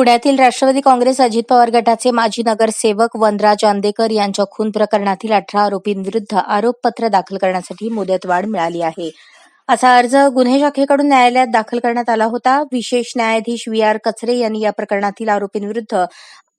पुण्यातील राष्ट्रवादी काँग्रेस अजित पवार गटाचे माजी नगरसेवक वनराज आंदेकर यांच्या खून प्रकरणातील अठरा आरोपींविरुद्ध आरोपपत्र दाखल करण्यासाठी मुदतवाढ मिळाली आहे. असा अर्ज गुन्हे शाखेकडून न्यायालयात दाखल करण्यात आला होता. विशेष न्यायाधीश व्ही आर कचरे यांनी या प्रकरणातील आरोपींविरुद्ध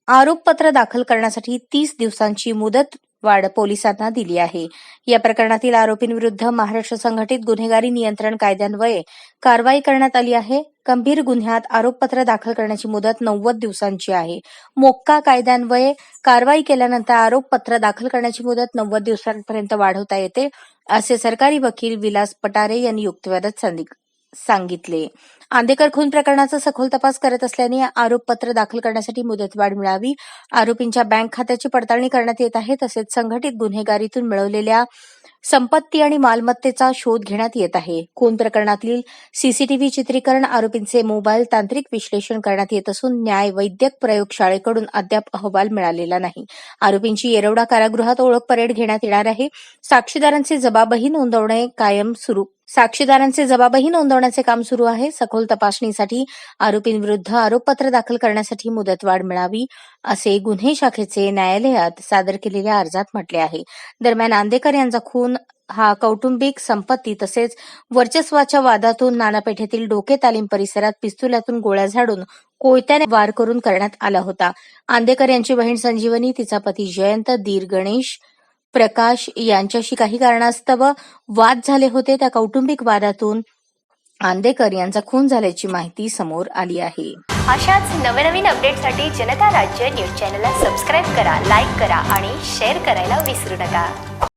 आरोपपत्र दाखल करण्यासाठी तीस दिवसांची मुदत वाढ पोलिसांना दिली आहे. या प्रकरणातील आरोपींविरुद्ध महाराष्ट्र संघटित गुन्हेगारी नियंत्रण कायद्यान्वये कारवाई करण्यात आली आहे. गंभीर गुन्ह्यात आरोपपत्र दाखल करण्याची मुदत नव्वद दिवसांची आहे. मोक्का कायद्यान्वये कारवाई केल्यानंतर आरोपपत्र दाखल करण्याची मुदत नव्वद दिवसांपर्यंत वाढवता येते असे सरकारी वकील विलास पटारे यांनी युक्तिवादात सांगितले. आंदेकर खून प्रकरणाचा सखोल तपास करत असल्याने आरोपपत्र दाखल करण्यासाठी मुदतवाढ मिळावी आरोपींच्या बँक खात्याची पडताळणी करण्यात येत आहे तसेच संघटित गुन्हेगारीतून मिळवलेल्या संपत्ती आणि मालमत्तेचा शोध घेण्यात येत आहे. खून प्रकरणातील सीसीटीव्ही चित्रीकरण आरोपींचे मोबाईल तांत्रिक विश्लेषण करण्यात येत असून न्याय वैद्यक प्रयोगशाळेकडून अद्याप अहवाल मिळालेला नाही. आरोपींची येरवडा कारागृहात ओळख परेड घेण्यात येणार आहे. साक्षीदारांचे जबाबही नोंदवणे कायम सुरू साक्षीदारांचे जबाबही नोंदवण्याचे काम सुरू आहे. सखोल तपासणीसाठी आरोपींविरुद्ध आरोपपत्र दाखल करण्यासाठी मुदतवाढ मिळावी असे गुन्हे शाखेचे न्यायालयात सादर केलेल्या अर्जात म्हटले आहे. दरम्यान आंदेकर यांचा खून हा कौटुंबिक संपत्ती तसेच वर्चस्वाच्या वादातून नानापेठेतील डोके तालीम परिसरात पिस्तुलातून गोळ्या झाडून कोयत्याने वार करून करण्यात आला होता. आंदेकर यांची बहीण संजीवनी तिचा पती जयंत दीर गणेश प्रकाश यांच्याशी काही कारणास्तव वाद झाले होते. त्या कौटुंबिक वादातून आंदेकर यांचा खून झाल्याची माहिती समोर आली आहे. अशाच नवनवीन अपडेटसाठी जनता राज्य न्यूज चॅनलला सबस्क्राईब करा लाईक करा आणि शेअर करायला विसरू नका.